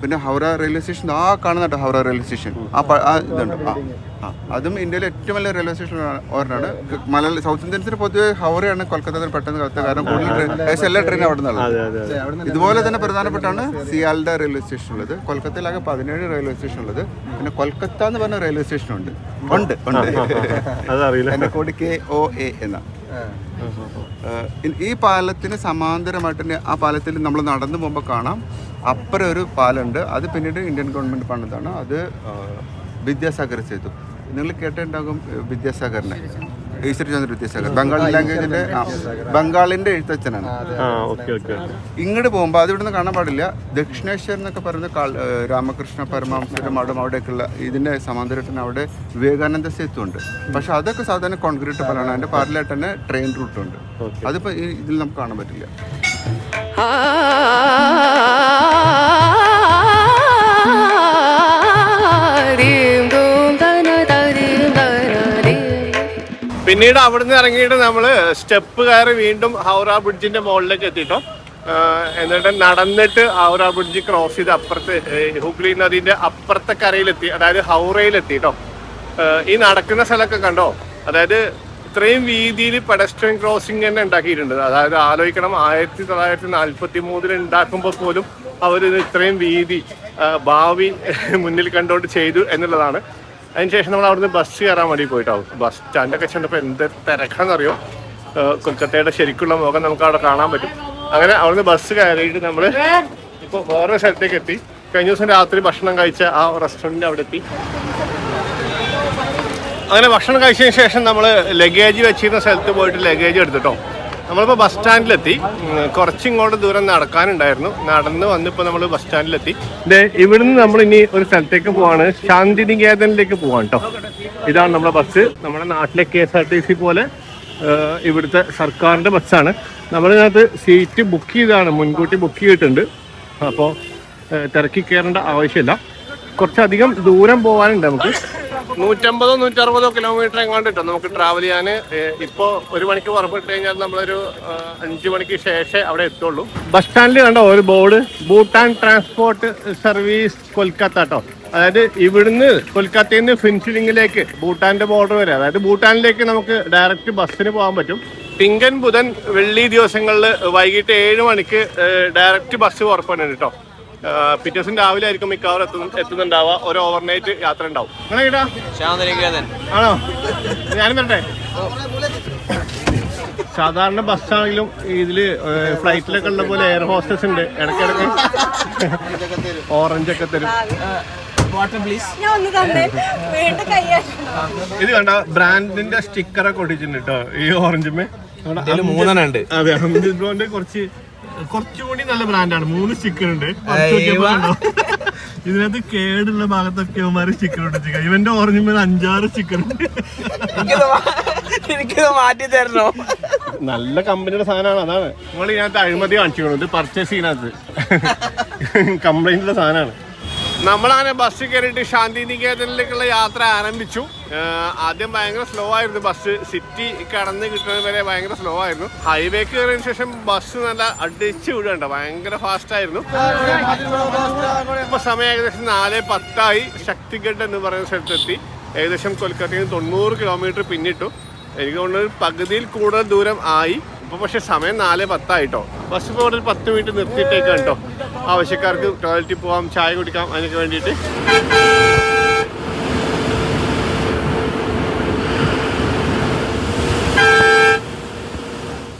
പിന്നെ ഹൗറ റെയിൽവേ സ്റ്റേഷൻ ആ കാണുന്നുണ്ട് ഹൗറ റെയിൽവേ സ്റ്റേഷൻ ആ ഇതുണ്ട്. ആ ആ. അതും ഇന്ത്യയിലെ ഏറ്റവും വലിയ റെയിൽവേ സ്റ്റേഷൻ ഒരെണ്ണമാണ് മലയാള സൗത്ത് ഇന്ത്യൻസിന് പൊതുവെ ഹൗറയാണ് കൊൽക്കത്തയിൽ പെട്ടെന്ന് കത്തുക കാരണം കൂടുതൽ എല്ലാ ട്രെയിനും അവിടെ അതെ നിന്നുള്ളത് അതെ. ഇതുപോലെ തന്നെ പ്രധാനപ്പെട്ടാണ് സിയാൽഡ റെയിൽവേ സ്റ്റേഷൻ ഉള്ളത്. കൊൽക്കത്തയിലാകെ പതിനേഴ് റെയിൽവേ സ്റ്റേഷൻ ഉള്ളത്. പിന്നെ കൊൽക്കത്ത എന്ന് പറഞ്ഞ റെയിൽവേ സ്റ്റേഷൻ ഉണ്ട്. ഉണ്ട് ഉണ്ട്. എന്റെ കോടി കെ ഒ എ എന്ന. ഏഹ് ഇ- ഈ പാലത്തിന് സമാന്തരമായിട്ട് ആ പാലത്തിൽ നമ്മൾ നടന്നു പോകുമ്പോൾ കാണാം അപ്പുറം ഒരു പാലമുണ്ട്. അത് പിന്നീട് ഇന്ത്യൻ ഗവൺമെന്റ് പണിതാണ്. അത് വിദ്യാസാഗർ സേതു നിങ്ങൾ കേട്ടിട്ടുണ്ടാകും ഏഹ് വിദ്യാസാഗറിനെ. ഈശ്വരചന്ദ്ര വിദ്യാസാഗർ ബംഗാളി ലാംഗ്വേജിന്റെ ബംഗാളിന്റെ എഴുത്തച്ഛനാണ്. ആ ഓക്കെ ഓക്കെ ഇങ്ങോട്ട് പോകുമ്പോൾ അത് നിന്ന് കാണാൻ പാടില്ല. ദക്ഷിണേശ്വർ എന്നൊക്കെ പറയുന്ന രാമകൃഷ്ണ പരമഹംസരുടെ മഠം അവിടെയൊക്കെയുള്ള ഇതിന്റെ സമാന്തരത്തിന് അവിടെ വിവേകാനന്ദ സേതു ഉണ്ട്. പക്ഷെ അതൊക്കെ സാധാരണ കോൺക്രീറ്റ് പറയണ അതിന്റെ പാരലായിട്ട് തന്നെ ട്രെയിൻ റൂട്ട് ഉണ്ട് അതിപ്പോ ഇതിൽ നമുക്ക് കാണാൻ പറ്റില്ല. പിന്നീട് അവിടുന്ന് ഇറങ്ങിയിട്ട് നമ്മൾ സ്റ്റെപ്പ് കയറി വീണ്ടും ഹൗറ ബ്രിഡ്ജിന്റെ മുകളിലേക്ക് എത്തിയിട്ടോ എന്നിട്ട് നടന്നിട്ട് ഹൗറ ബ്രിഡ്ജ് ക്രോസ് ചെയ്ത് അപ്പുറത്ത് ഹുഗ്ലി നദീന്റെ അപ്പുറത്തെ കരയിലെത്തി അതായത് ഹൗറയിലെത്തി കേട്ടോ ഈ നടക്കുന്ന സ്ഥലമൊക്കെ കണ്ടോ? അതായത് ഇത്രയും വീതിയിൽ പെഡസ്ട്രിയൻ ക്രോസിംഗ് തന്നെ ഉണ്ടാക്കിയിട്ടുണ്ട്. അതായത് ആലോചിക്കണം ആയിരത്തി തൊള്ളായിരത്തി നാൽപ്പത്തി മൂന്നിൽ ഉണ്ടാക്കുമ്പോൾ പോലും അവർ ഇത്രയും വീതി ഭാവി മുന്നിൽ കണ്ടുകൊണ്ട് ചെയ്തു എന്നുള്ളതാണ്. അതിനുശേഷം നമ്മൾ അവിടുന്ന് ബസ് കയറാൻ വേണ്ടി പോയിട്ടാവും. ബസ് സ്റ്റാൻഡൊക്കെ ചെന്നപ്പോൾ എന്ത് തിരക്കാണെന്നറിയോ കൊൽക്കത്തയുടെ ശരിക്കുള്ള മുഖം നമുക്ക് അവിടെ കാണാൻ പറ്റും. അങ്ങനെ അവിടുന്ന് ബസ് കയറിയിട്ട് നമ്മൾ ഇപ്പോൾ വേറെ സ്ഥലത്തേക്ക് എത്തി. കഴിഞ്ഞ ദിവസം രാത്രി ഭക്ഷണം കഴിച്ച ആ റെസ്റ്റോറന്റിന്റെ അവിടെ എത്തി. അങ്ങനെ ഭക്ഷണം കഴിച്ചതിന് ശേഷം നമ്മൾ ലഗേജ് വെച്ചിരുന്ന സ്ഥലത്ത് പോയിട്ട് ലഗേജ് എടുത്തിട്ടോ നമ്മളിപ്പോൾ ബസ് സ്റ്റാൻഡിലെത്തി കുറച്ചിങ്ങോട്ട് ദൂരം നടക്കാനുണ്ടായിരുന്നു. നടന്ന് വന്നിപ്പോൾ നമ്മൾ ബസ് സ്റ്റാൻഡിലെത്തി ഇവിടുന്ന് നമ്മൾ ഇനി ഒരു സ്ഥലത്തേക്ക് പോവാണ്. ശാന്തിനികേതനിലേക്ക് പോവാണ് കേട്ടോ ഇതാണ് നമ്മുടെ ബസ് നമ്മുടെ നാട്ടിലെ K S R T C പോലെ ഇവിടുത്തെ സർക്കാരിന്റെ ബസ്സാണ് നമ്മളിതിനകത്ത് സീറ്റ് ബുക്ക് ചെയ്താണ് മുൻകൂട്ടി ബുക്ക് ചെയ്തിട്ടുണ്ട്. അപ്പോൾ തിരക്കി കയറേണ്ട ആവശ്യമില്ല. കുറച്ചധികം ദൂരം പോകാനുണ്ട് നമുക്ക്. നൂറ്റമ്പതോ നൂറ്ററുപതോ കിലോമീറ്റർ എങ്ങാണ്ട് കിട്ടും നമുക്ക് ട്രാവൽ ചെയ്യാൻ ഇപ്പോൾ ഒരു മണിക്ക് പുറപ്പെട്ട് കഴിഞ്ഞാൽ നമ്മളൊരു അഞ്ചു മണിക്ക് ശേഷം അവിടെ എത്തുള്ളൂ. ബസ് സ്റ്റാൻഡിൽ കണ്ടോ ഒരു board. Bhutan transport service Kolkata കേട്ടോ അതായത് ഇവിടുന്ന് കൊൽക്കത്തയിൽ നിന്ന് ഫിൻസിലിംഗിലേക്ക് ഭൂട്ടാന്റെ ബോർഡർ വരെ. അതായത് ഭൂട്ടാനിലേക്ക് നമുക്ക് ഡയറക്റ്റ് ബസ്സിന് പോകാൻ പറ്റും. തിങ്കൻ ബുധൻ വെള്ളി ദിവസങ്ങളിൽ വൈകിട്ട് ഏഴ് മണിക്ക് ഡയറക്റ്റ് ബസ് പുറപ്പെടുന്നുണ്ട് കേട്ടോ പിറ്റേ ദിവസം രാവിലെ ആയിരിക്കും മിക്കവാറും എത്തുന്ന എത്തുന്നുണ്ടാവുക. ഒരു ഓവർനൈറ്റ് യാത്ര ഉണ്ടാവും. ആണോ? ഞാനും വരട്ടെ. സാധാരണ ബസ്സാണെങ്കിലും ഇതിൽ ഫ്ലൈറ്റിലൊക്കെ ഉള്ള പോലെ എയർ ഹോസ്റ്റസ് ഉണ്ട്. ഇടയ്ക്കിടയ്ക്ക് ഓറഞ്ച് ഒക്കെ തരും. ഞാൻ ഒന്ന് തന്നെ. വീണ്ടും കൈയാക്കണം ഇത് കണ്ട ബ്രാൻഡിന്റെ സ്റ്റിക്കറൊക്കെ ഒട്ടിച്ചിട്ടുണ്ട് കേട്ടോ ഈ ഓറഞ്ചുമേ മൂന്നെണ്ണം ഉണ്ട്. അതെ അമിത് ബ്രോന്റെ കുറച്ച് കുറച്ചുകൂടി നല്ല ബ്രാൻഡാണ് മൂന്ന് സ്റ്റിക്കർ ഉണ്ട്. ഇതിനകത്ത് കേടുള്ള ഭാഗത്തൊക്കെ ഇവന്മാര് സ്റ്റിക്കർ ചിക്കൻ ഇവന്റെ ഓറഞ്ചുമേൽ അഞ്ചാറ് ചിക്കൻ ഉണ്ട്. എനിക്കിത് മാറ്റി തരണോ? നല്ല കമ്പനിയുടെ സാധനമാണ് അതാണ്. നമ്മൾ ഇതിനകത്ത് അഴിമതി കാണിച്ചു ഇത് പർച്ചേസ് ചെയ്യുന്നത്. കംപ്ലൈന്റുള്ള സാധനമാണ്. നമ്മളങ്ങനെ ബസ് കയറിയിട്ട് ശാന്തി നികേതനിലേക്കുള്ള യാത്ര ആരംഭിച്ചു. ആദ്യം ഭയങ്കര സ്ലോ ആയിരുന്നു. ബസ് സിറ്റി കടന്ന് കിട്ടുന്നത് വരെ ഭയങ്കര സ്ലോ ആയിരുന്നു. ഹൈവേ കയറിയതിനു ശേഷം ബസ് നല്ല അടിച്ച് വിടണ്ട ഭയങ്കര ഫാസ്റ്റ് ആയിരുന്നു. ഇപ്പൊ സമയം ഏകദേശം നാല് പത്തായി. ശക്തിഗഡ് എന്ന് പറയുന്ന സ്ഥലത്തെത്തി. ഏകദേശം കൊൽക്കത്തയിൽ നിന്ന് തൊണ്ണൂറ് കിലോമീറ്റർ പിന്നിട്ടു. എനിക്ക് തോന്നുന്നത് പകുതിയിൽ കൂടുതൽ ദൂരം ആയി. ഇപ്പൊ പക്ഷെ സമയം നാല് പത്തായിട്ടോ. ബസ് ഇപ്പോൾ പത്ത് മിനിറ്റ് നിർത്തിയിട്ടേക്കാണ് കേട്ടോ. ആവശ്യക്കാർക്ക് ടോയ്ലറ്റിൽ പോവാം ചായ കുടിക്കാം അതിനൊക്കെ വേണ്ടിയിട്ട്.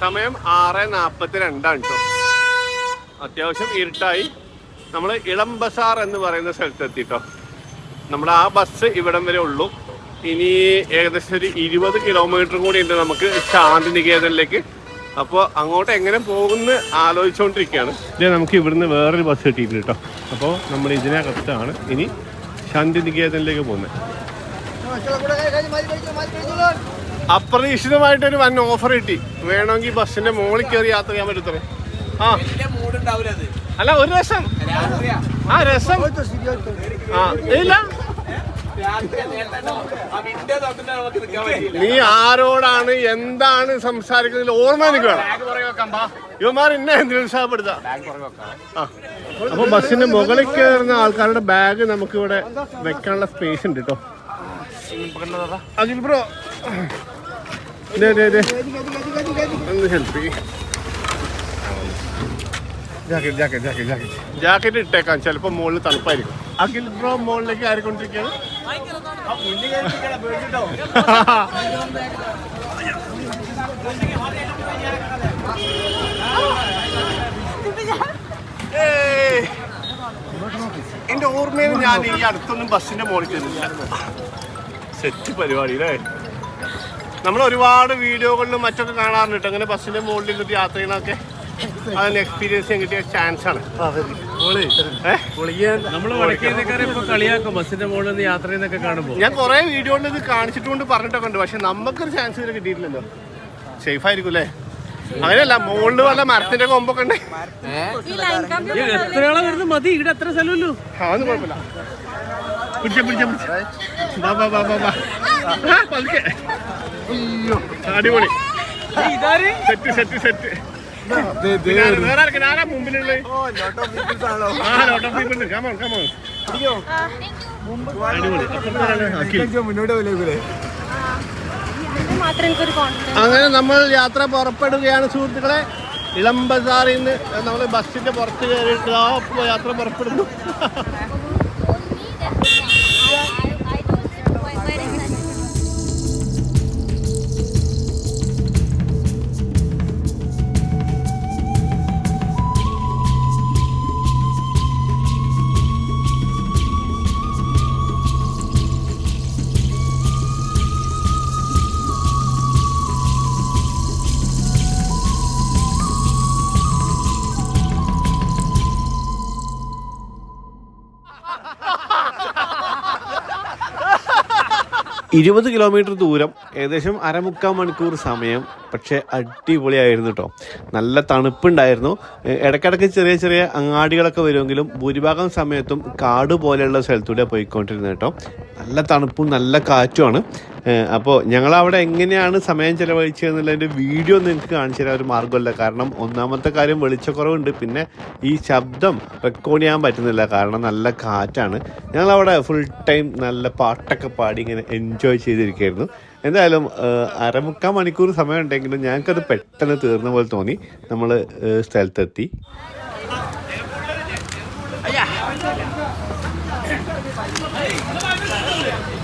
സമയം ആറ് നാൽപ്പത്തി രണ്ടാണ് കേട്ടോ. അത്യാവശ്യം ഇരുട്ടായി. നമ്മൾ ഇളം ബസാർ എന്ന് പറയുന്ന സ്ഥലത്ത് എത്തിട്ടോ നമ്മുടെ ആ ബസ് ഇവിടം വരെ ഉള്ളൂ. ഇനി ഏകദേശം ഒരു ഇരുപത് കിലോമീറ്റർ കൂടി ഉണ്ട് നമുക്ക് ശാന്തി നികേതനിലേക്ക് അപ്പോൾ അങ്ങോട്ട് എങ്ങനെ പോകുമെന്ന് ആലോചിച്ചുകൊണ്ടിരിക്കുകയാണ് ഇതേ നമുക്ക് ഇവിടുന്ന് വേറൊരു ബസ് കിട്ടിയിട്ടുണ്ട് കേട്ടോ. അപ്പോൾ നമ്മൾ ഇതിനകത്താണ് ഇനി ശാന്തി നികേതനിലേക്ക് പോകുന്നത് അപ്രതീക്ഷിതമായിട്ടൊരു വൻ ഓഫർ കിട്ടി. വേണമെങ്കിൽ ബസ്സിന്റെ മുകളിൽ കയറി യാത്ര ചെയ്യാൻ പറ്റത്തേ ആ. അല്ല ഒരു രസം. ആ രസം. ആ ഇല്ല. നീ ആരോടാണ് എന്താണ് സംസാരിക്കുന്നതിൽ ഓർമ്മ എനിക്ക് വേണം. ഇവന്മാർ എന്നെ ആ. അപ്പൊ ബസ്സിന്റെ മുകളിൽ കയറുന്ന ആൾക്കാരുടെ ബാഗ് നമുക്ക് ഇവിടെ വെക്കാനുള്ള സ്പേസ് ഉണ്ട് കേട്ടോ അഖിൽ ബ്രോ. ഒന്ന് help jacket jacket jacket jacket jacket ഇട്ടേക്കാം ചിലപ്പോൾ മുകളിൽ തണുപ്പായിരിക്കും. അഖിൽ ബ്രോ മുകളിലേക്ക് ആയിക്കൊണ്ടിരിക്കുകയാണ് ഏയ്. എന്റെ ഓർമ്മയിൽ ഞാൻ ഈ അടുത്തൊന്നും ബസ്സിന്റെ മോളിൽ ചെന്നില്ല. സെറ്റ് പരിപാടി അല്ലേ? നമ്മൾ ഒരുപാട് വീഡിയോകളിലും മറ്റൊക്കെ കാണാറുണ്ട് അങ്ങനെ ബസ്സിന്റെ മുകളിൽ യാത്ര ചെയ്യണമൊക്കെ അതിന് എക്സ്പീരിയൻസ് ചെയ്യാൻ കിട്ടിയ ചാൻസ് ആണ്. ഞാൻ കുറെ വീഡിയോ ഇത് കാണിച്ചിട്ടുണ്ട് പറഞ്ഞിട്ടൊക്കെ ഉണ്ട്. പക്ഷെ നമുക്കൊരു ചാൻസ് ഇതിന് കിട്ടിയിട്ടില്ലല്ലോ. സേഫ് ആയിരിക്കും അല്ലേ അങ്ങനെയല്ല മുകളിൽ വല്ല മരത്തിന്റെ കൊമ്പൊക്കെ ഉണ്ട്. വരുന്നത്? മതി ഇവിടെ എത്ര സ്ഥലമല്ലോ അതൊന്നും കുഴപ്പമില്ല. പിടിച്ച പിടിച്ച പിടിച്ച. അടിപൊളി. സെറ്റ് സെറ്റ് സെറ്റ് വേറെ അങ്ങനെ നമ്മൾ യാത്ര പുറപ്പെടുകയാണ് സുഹൃത്തുക്കളെ. ഇളം ബസാറിൽ നിന്ന് നമ്മൾ ബസ്സിന്റെ പുറത്ത് കയറിയിട്ട് ആ യാത്ര പുറപ്പെടുന്നു. ഇരുപത് കിലോമീറ്റർ ദൂരം ഏകദേശം അരമുക്കാൽ മണിക്കൂർ സമയം പക്ഷേ അടിപൊളിയായിരുന്നു കേട്ടോ നല്ല തണുപ്പുണ്ടായിരുന്നു. ഇടയ്ക്കിടയ്ക്ക് ചെറിയ ചെറിയ അങ്ങാടികളൊക്കെ വരുമെങ്കിലും ഭൂരിഭാഗം സമയത്തും കാട് പോലെയുള്ള സ്ഥലത്തൂടെ പോയിക്കൊണ്ടിരുന്നത് കേട്ടോ നല്ല തണുപ്പും നല്ല കാറ്റുമാണ്. അപ്പോൾ ഞങ്ങൾ അവിടെ എങ്ങനെയാണ് സമയം ചെലവഴിച്ചതെന്നുള്ളതിന്റെ വീഡിയോ നിങ്ങൾക്ക് കാണിച്ചു തരാൻ ഒരു മാർഗമല്ല. കാരണം ഒന്നാമത്തെ കാര്യം വെളിച്ചക്കുറവുണ്ട്. പിന്നെ ഈ ശബ്ദം റെക്കോർഡ് ചെയ്യാൻ പറ്റുന്നില്ല. കാരണം നല്ല കാറ്റാണ്. ഞങ്ങൾ അവിടെ ഫുൾ ടൈം നല്ല പാട്ടൊക്കെ പാടി ഇങ്ങനെ എൻജോയ് ചെയ്തിരിക്കുകയായിരുന്നു. എന്തായാലും അരമുക്കാൽ മണിക്കൂർ സമയം ഉണ്ടെങ്കിലും ഞങ്ങൾക്കത് പെട്ടെന്ന് തീർന്ന പോലെ തോന്നി. നമ്മൾ സ്ഥലത്തെത്തി.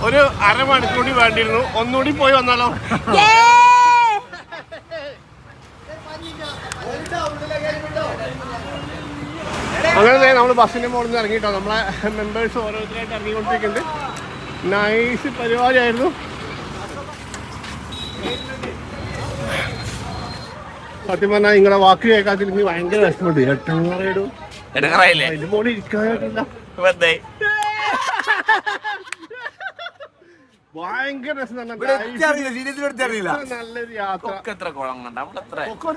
ഒരു അരമണിക്കൂർ കൂടി വേണ്ടിയിരുന്നു. ഒന്നുകൂടി പോയി വന്നാലോ? അങ്ങനെ നമ്മൾ ബസ്സിന്റെ മുകളിൽ നിന്ന് ഇറങ്ങിട്ടോ നമ്മളെ മെമ്പേഴ്സ് ഓരോരുത്തരായിട്ട് ഇറങ്ങിക്കൊണ്ടിരിക്കുന്നുണ്ട്. നൈസ് പരിപാടിയായിരുന്നു. സത്യം പറഞ്ഞാൽ നിങ്ങളെ വാക്ക് കേൾക്കാത്തിൽ എനിക്ക് ഭയങ്കര വിഷമമുണ്ട്. എട്ടാറേടും അതിന്റെ മോളിൽ ഇരിക്കാനായിട്ടില്ല ഭയങ്കര രസം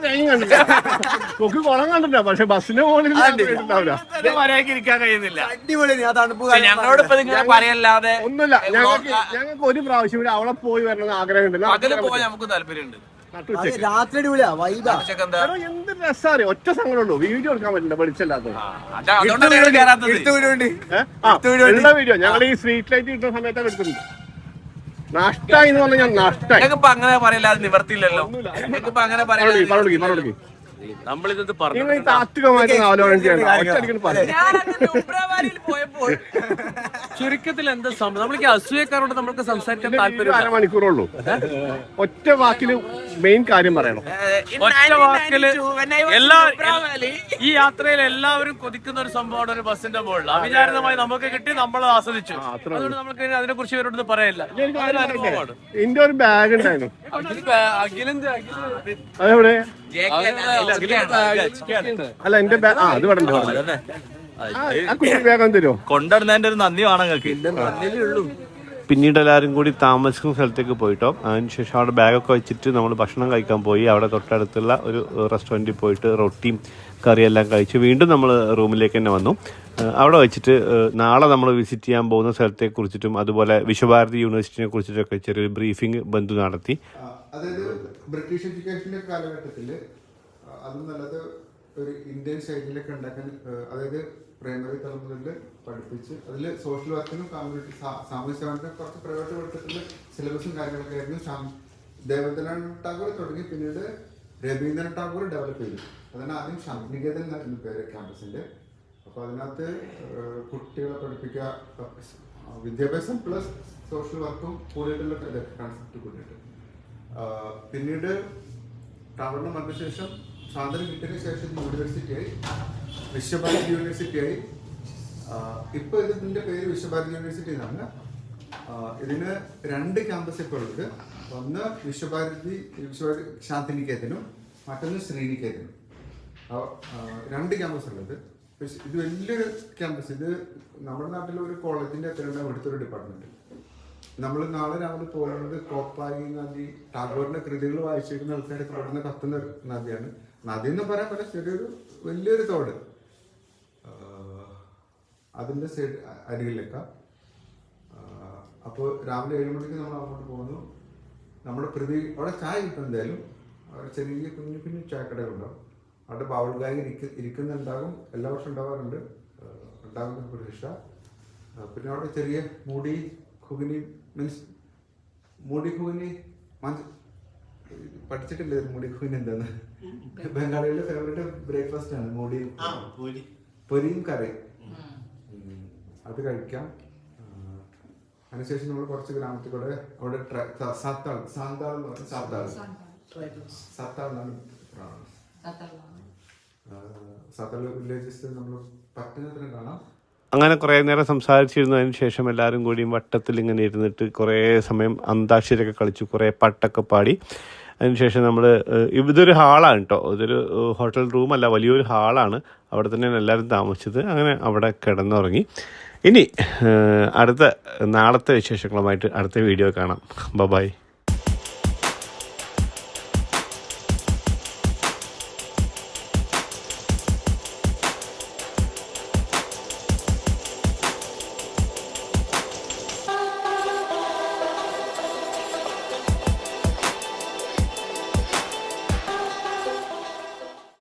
തേങ്ങ കണ്ടില്ല. കൊക്ക് കുളം കണ്ടില്ല. പക്ഷെ ഞങ്ങളോട് ഇപ്പൊ നിങ്ങളെ പറയല്ലാതെ ഒന്നുമില്ല. ഞങ്ങൾക്ക് ഞങ്ങൾക്ക് ഒരു പ്രാവശ്യം ഇവിടെ അവളെ പോയി വരണമെന്ന് ആഗ്രഹമുണ്ട് പകൽ നമുക്ക് താല്പര്യമുണ്ട്. നട്ടുച്ചയ്ക്ക്. രാത്രി അടിപൊളിയാ വൈബാ ഉച്ചയ്ക്ക് എന്താ? എന്ത് രസാറിയോ ഒറ്റ സങ്കടമുള്ളൂ വീഡിയോ എടുക്കാൻ പറ്റില്ല വെളിച്ചല്ലാത്തത് അതാ അതുകൊണ്ടാണ് ഞങ്ങൾ കയറാത്തത്. ഏഹ്? ആ, ഉള്ള വീഡിയോ. ഞങ്ങൾ ഈ സ്ട്രീറ്റ് ലൈറ്റ് കിട്ടുന്ന സമയത്താണ് എടുക്കുന്നുണ്ട് നഷ്ടായി എന്ന് പറഞ്ഞാൽ ഞാൻ നഷ്ടായി. നിങ്ങൾക്ക് ഇപ്പൊ അങ്ങനെ പറയല്ലാതെ നിവർത്തിയില്ലല്ലോ. നിങ്ങൾക്ക് ഇപ്പൊ അങ്ങനെ പറയാൻ മറുപടി മറുപടി നമ്മളിത് പറഞ്ഞു നിങ്ങൾ ഈ താത്വികമായിട്ട് ആലോചന ചെയ്യണം ഒറ്റയടിക്ക് പറയും. പോയപ്പോൾ ചുരുക്കത്തിൽ എന്താ സംഭവം? നമ്മൾക്ക് അസൂയക്കാരോട് നമ്മൾക്ക് സംസാരിക്കാൻ താല്പര്യം അരമണിക്കൂറുള്ളൂ. ഒറ്റ വാക്കിൽ മെയിൻ കാര്യം പറയണം. ഒറ്റ വാക്കിൽ എല്ലാ ഈ യാത്രയിൽ എല്ലാവരും കൊതിക്കുന്ന ഒരു സംഭവമാണ് ഒരു ബസിന്റെ മുകളിൽ. അവിചാരിതമായി നമുക്ക് കിട്ടി നമ്മൾ ആസ്വദിച്ചു. അതുകൊണ്ട് നമുക്ക് അതിനെ കുറിച്ച് ഇവരോട് പറയില്ല. എന്റെ ഒരു ബാഗ് ഉണ്ടായിരുന്നു. അതെവിടെ? അല്ല എന്റെ ബാഗ് ആ അത് വേണ്ട തരുമോ കൊണ്ടുവരുന്നതിന്റെ ഒരു നന്ദി വേണം നിങ്ങൾക്ക്. പിന്നീട് എല്ലാവരും കൂടി താമസിക്കുന്ന സ്ഥലത്തേക്ക് പോയിട്ടോ. അതിനുശേഷം അവിടെ ബാഗൊക്കെ വെച്ചിട്ട് നമ്മൾ ഭക്ഷണം കഴിക്കാൻ പോയി. അവിടെ തൊട്ടടുത്തുള്ള ഒരു റെസ്റ്റോറന്റിൽ പോയിട്ട് റൊട്ടിയും കറിയെല്ലാം കഴിച്ച് വീണ്ടും നമ്മൾ റൂമിലേക്ക് തന്നെ വന്നു. അവിടെ വെച്ചിട്ട് നാളെ നമ്മൾ വിസിറ്റ് ചെയ്യാൻ പോകുന്ന സ്ഥലത്തെ കുറിച്ചിട്ടും അതുപോലെ വിശ്വഭാരതി യൂണിവേഴ്സിറ്റിനെ കുറിച്ചിട്ടൊക്കെ ചെറിയൊരു ബ്രീഫിംഗ് ബന്ധു നടത്തി. അതായത് ബ്രിട്ടീഷ് എഡ്യൂക്കേഷന്റെ കാലഘട്ടത്തിൽ അതും നല്ലത് ഒരു ഇന്ത്യൻ ശൈലിയിലൊക്കെ ഉണ്ടാക്കാൻ ആ, അതായത് പ്രൈമറി തലമുറയിൽ പഠിപ്പിച്ച് അതിൽ സോഷ്യൽ വർക്കിനും കമ്മ്യൂണിറ്റി സാമൂഹ്യ സേവനത്തിനും കുറച്ച് പ്രൈവറ്റ് പഠിത്തത്തിൽ സിലബസും കാര്യങ്ങളൊക്കെ ആയിരുന്നു. ദേവദനാഥ് ടാഗോർ തുടങ്ങി പിന്നീട് രവീന്ദ്രനാഥ് ടാഗോർ ഡെവലപ്പ് ചെയ്തു. അതാണ് ആദ്യം ശാന്തിനികേതൻ എന്നായിരുന്നു പേര് ക്യാമ്പസിന്റെ അപ്പോൾ അതിനകത്ത് കുട്ടികളെ പഠിപ്പിക്കുക വിദ്യാഭ്യാസം പ്ലസ് സോഷ്യൽ വർക്കും കൂടിയിട്ടുള്ള കൺസെപ്റ്റ് കൂടിയിട്ട്. പിന്നീട് ടവറിന് വന്ന ശേഷം സ്വാതന്ത്ര്യം കിട്ടിയ ശേഷം യൂണിവേഴ്സിറ്റിയായി വിശ്വഭാരതി യൂണിവേഴ്സിറ്റിയായി ഇപ്പൊ ഇതിന്റെ പേര് വിശ്വഭാരതി യൂണിവേഴ്സിറ്റി എന്നാണ് ഇതിന് രണ്ട് ക്യാമ്പസ് ഇപ്പോൾ ഉള്ളത്. ഒന്ന് വിശ്വഭാരതി വിശ്വഭാരതി ശാന്തിനികേതനും മറ്റൊന്ന് ശ്രീനികേതനും. രണ്ട് ക്യാമ്പസ് ഉള്ളത്. ഇത് വലിയൊരു ക്യാമ്പസ് ഇത് നമ്മുടെ നാട്ടിലെ ഒരു കോളേജിന്റെ അത്രയുണ്ടാവും എടുത്തൊരു ഡിപ്പാർട്ട്മെന്റ് നമ്മൾ നാളെ രാവിലെ പോകുന്നത് കോപ്പായി നദി ടാഗോറിന്റെ കൃതികൾ വായിച്ചിരിക്കുന്ന ആൾക്കാരൊക്കെ പെടുന്ന കത്തുന്ന നദിയാണ്. നദി എന്ന് പറയാൻ പല ചെറിയൊരു വലിയൊരു തോട്. അതിന്റെ സൈഡ് അരികിലേക്ക. അപ്പോൾ രാവിലെ ഏഴ് മണിക്ക് നമ്മൾ അങ്ങോട്ട് പോകുന്നു. നമ്മുടെ പ്രതി അവിടെ ചായ കിട്ടും എന്തായാലും. അവിടെ ചെറിയ കുഞ്ഞു കുഞ്ഞു ചായക്കടകളുണ്ടാവും. അവിടെ ബൗൾ ഗായി ഇരിക്ക ഇരിക്കുന്നുണ്ടാകും. എല്ലാ വർഷവും ഉണ്ടാവാറുണ്ട്. ഉണ്ടാകുന്ന പ്രതീക്ഷ. പിന്നെ അവിടെ ചെറിയ മൂടി ഖുഗിനി മീൻസ് മൂടി ഖുഗിനി മഞ്ച് പഠിച്ചിട്ടില്ലേ മൂടി ഖുഗിനി എന്താന്ന്? ബംഗാളികളുടെ ഫേവറേറ്റ് ബ്രേക്ക്ഫാസ്റ്റ് ആണ്. മോടിയും പൊരിയും കറിയും. അത് കഴിക്കാം. അതിനുശേഷം നമ്മൾ കുറച്ച് ഗ്രാമത്തിൽ കൂടെ അവിടെ സാത്താൾ സാന്താൾ എന്ന് പറഞ്ഞ സാത്താൾ. സാത്താൾ എന്നാണ് സാത്താൾ വില്ലേജസ് നമ്മൾ പറ്റുന്നതിന് കാണാം. അങ്ങനെ കുറേ നേരം സംസാരിച്ചിരുന്നതിന് ശേഷം എല്ലാവരും കൂടി വട്ടത്തിൽ ഇങ്ങനെ ഇരുന്നിട്ട് കുറേ സമയം അന്താക്ഷരിയൊക്കെ കളിച്ചു കുറേ പട്ടൊക്കെ പാടി. അതിനുശേഷം നമ്മൾ ഇതൊരു ഹാളാണ് കേട്ടോ ഇതൊരു ഹോട്ടൽ റൂമല്ല വലിയൊരു ഹാളാണ്. അവിടെ തന്നെയാണ് എല്ലാവരും താമസിച്ചത്. അങ്ങനെ അവിടെ കിടന്നുറങ്ങി. ഇനി അടുത്ത നാളത്തെ വിശേഷങ്ങളുമായിട്ട് അടുത്ത വീഡിയോ കാണാം. ബബായ്